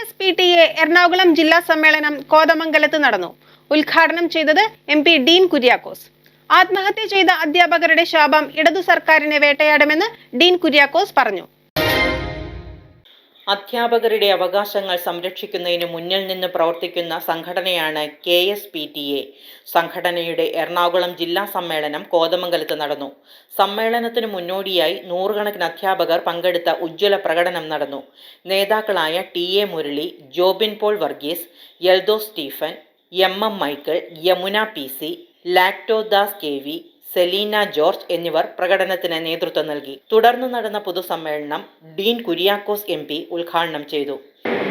S P T A Ernakulam ജില്ലാ സമ്മേളനം കോതമംഗലത്ത് നടന്നു. ഉദ്ഘാടനം ചെയ്തത് എം പി ഡീൻ കുര്യാക്കോസ്. ആത്മഹത്യ ചെയ്ത അധ്യാപകരുടെ ശാപം ഇടതു സർക്കാരിനെ വേട്ടയാടുമെന്ന് ഡീൻ കുര്യാക്കോസ് പറഞ്ഞു. അധ്യാപകരുടെ അവകാശങ്ങൾ സംരക്ഷിക്കുന്നതിന് മുന്നിൽ നിന്ന് പ്രവർത്തിക്കുന്ന സംഘടനയാണ് K S P T A. സംഘടനയുടെ എറണാകുളം ജില്ലാ സമ്മേളനം കോതമംഗലത്ത് നടന്നു. സമ്മേളനത്തിന് മുന്നോടിയായി നൂറുകണക്കിന് അധ്യാപകർ പങ്കെടുത്ത ഉജ്ജ്വല പ്രകടനം നടന്നു. നേതാക്കളായ T A Murali Jobin Paul Varghese Yeldho Stephen M M Michael Yamuna P C Lactodas K V Selina George എന്നിവർ പ്രകടനത്തിന് നേതൃത്വം നൽകി. തുടർന്ന് നടന്ന പൊതുസമ്മേളനം ഡീൻ കുര്യാക്കോസ് എം ഉദ്ഘാടനം ചെയ്തു.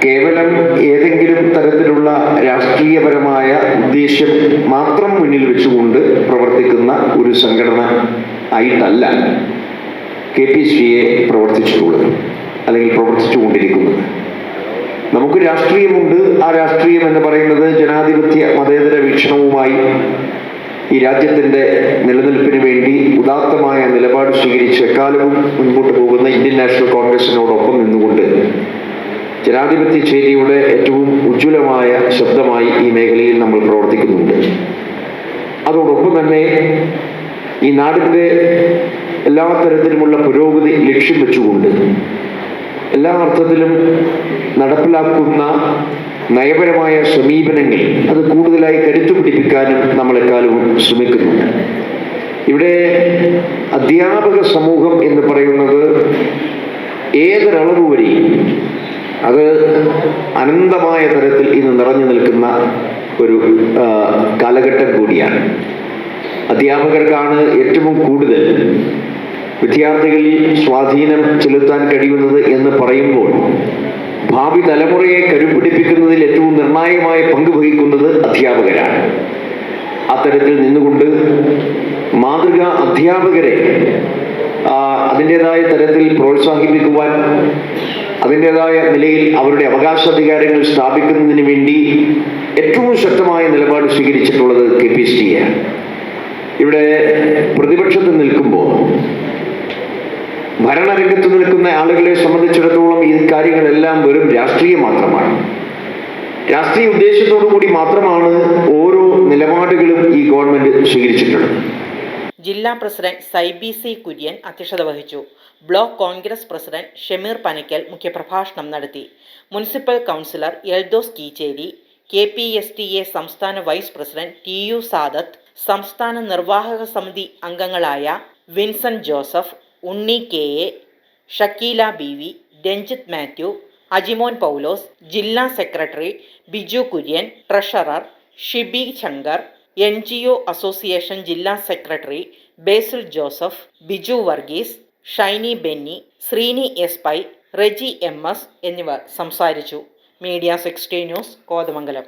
കേവലം ഏതെങ്കിലും തരത്തിലുള്ള രാഷ്ട്രീയപരമായ ഉദ്ദേശ്യം മാത്രം മുന്നിൽ വെച്ചുകൊണ്ട് പ്രവർത്തിക്കുന്ന ഒരു സംഘടന ആയിട്ടല്ല കെ പി സി പ്രവർത്തിച്ചിട്ടുള്ളത് അല്ലെങ്കിൽ പ്രവർത്തിച്ചുകൊണ്ടിരിക്കുന്നത്. നമുക്ക് രാഷ്ട്രീയമുണ്ട്. ആ രാഷ്ട്രീയം എന്ന് പറയുന്നത് ജനാധിപത്യ മതേതര വീക്ഷണവുമായി ഈ രാജ്യത്തിന്റെ നിലനിൽപ്പിന് വേണ്ടി ഉദാത്തമായ നിലപാട് സ്വീകരിച്ച് എക്കാലവും മുൻപോട്ട് പോകുന്ന ഇന്ത്യൻ നാഷണൽ കോൺഗ്രസിനോടൊപ്പം നിന്നുകൊണ്ട് ജനാധിപത്യ ചേരിയുടെ ഏറ്റവും ഉജ്ജ്വലമായ ശബ്ദമായി ഈ മേഖലയിൽ നമ്മൾ പ്രവർത്തിക്കുന്നുണ്ട്. അതോടൊപ്പം തന്നെ ഈ നാടിന്റെ എല്ലാ തരത്തിലുമുള്ള പുരോഗതി ലക്ഷ്യം വെച്ചുകൊണ്ട് എല്ലാ അർത്ഥത്തിലും നടപ്പിലാക്കുന്ന നയപരമായ സമീപനങ്ങൾ അത് കൂടുതലായി പിടിപ്പിക്കാനും നമ്മളെക്കാലവും ശ്രമിക്കുന്നുണ്ട്. ഇവിടെ അധ്യാപക സമൂഹം എന്ന് പറയുന്നത് ഏതൊരളവ് വരെയും അത് അനന്തമായ തരത്തിൽ ഇന്ന് നിറഞ്ഞു നിൽക്കുന്ന ഒരു കാലഘട്ടം കൂടിയാണ്. അധ്യാപകർക്കാണ് ഏറ്റവും കൂടുതൽ വിദ്യാർത്ഥികളിൽ സ്വാധീനം ചെലുത്താൻ കഴിയുന്നത് എന്ന് പറയുമ്പോൾ ഭാവി തലമുറയെ കരുപിടിപ്പിക്കുന്നതിൽ ഏറ്റവും നിർണായകമായ പങ്ക് വഹിക്കുന്നത് അധ്യാപകരാണ്. അത്തരത്തിൽ നിന്നുകൊണ്ട് മാതൃക അധ്യാപകരെ അതിന്റെതായ തരത്തിൽ പ്രോത്സാഹിപ്പിക്കുവാൻ അതിന്റെതായ നിലയിൽ അവരുടെ അവകാശാധികാരങ്ങൾ സ്ഥാപിക്കുന്നതിന് വേണ്ടി ഏറ്റവും ശക്തമായ നിലപാട് സ്വീകരിച്ചിട്ടുള്ളത് കെ പി എസ് ഇവിടെ പ്രതിപക്ഷത്ത് നിൽക്കുമ്പോൾ ഭരണരംഗത്ത് നിൽക്കുന്ന ആളുകളെ സംബന്ധിച്ചിടത്തോളം ഈ കാര്യങ്ങളെല്ലാം വെറും രാഷ്ട്രീയം മാത്രമാണ്. രാഷ്ട്രീയ ഉദ്ദേശത്തോടു കൂടി മാത്രമാണ് ഓരോ നിലപാടുകളും ഈ ഗവൺമെന്റ് സ്വീകരിച്ചിട്ടുള്ളത്. ജില്ലാ പ്രസിഡന്റ് സൈബി സി കുര്യൻ അധ്യക്ഷത വഹിച്ചു. ബ്ലോക്ക് കോൺഗ്രസ് പ്രസിഡന്റ് ഷമീർ പനക്കൽ മുഖ്യപ്രഭാഷണം നടത്തി. Municipal councillor Eldhose Keecheri K P S T A സംസ്ഥാന vice president T U Sadath സംസ്ഥാന നിർവാഹക സമിതി അംഗങ്ങളായ Vincent Joseph Unni K. A Shakeela B. V. Ranjith Mathew Ajimon Paulose ജില്ലാ secretary Biju Kurian treasurer Shibi Shankar N G O association ജില്ലാ secretary Basil Joseph Biju Varghese Shiny Benny Sreeni S Pai Reji M S എന്നിവർ സംസാരിച്ചു. Media sixty news Kothamangalam.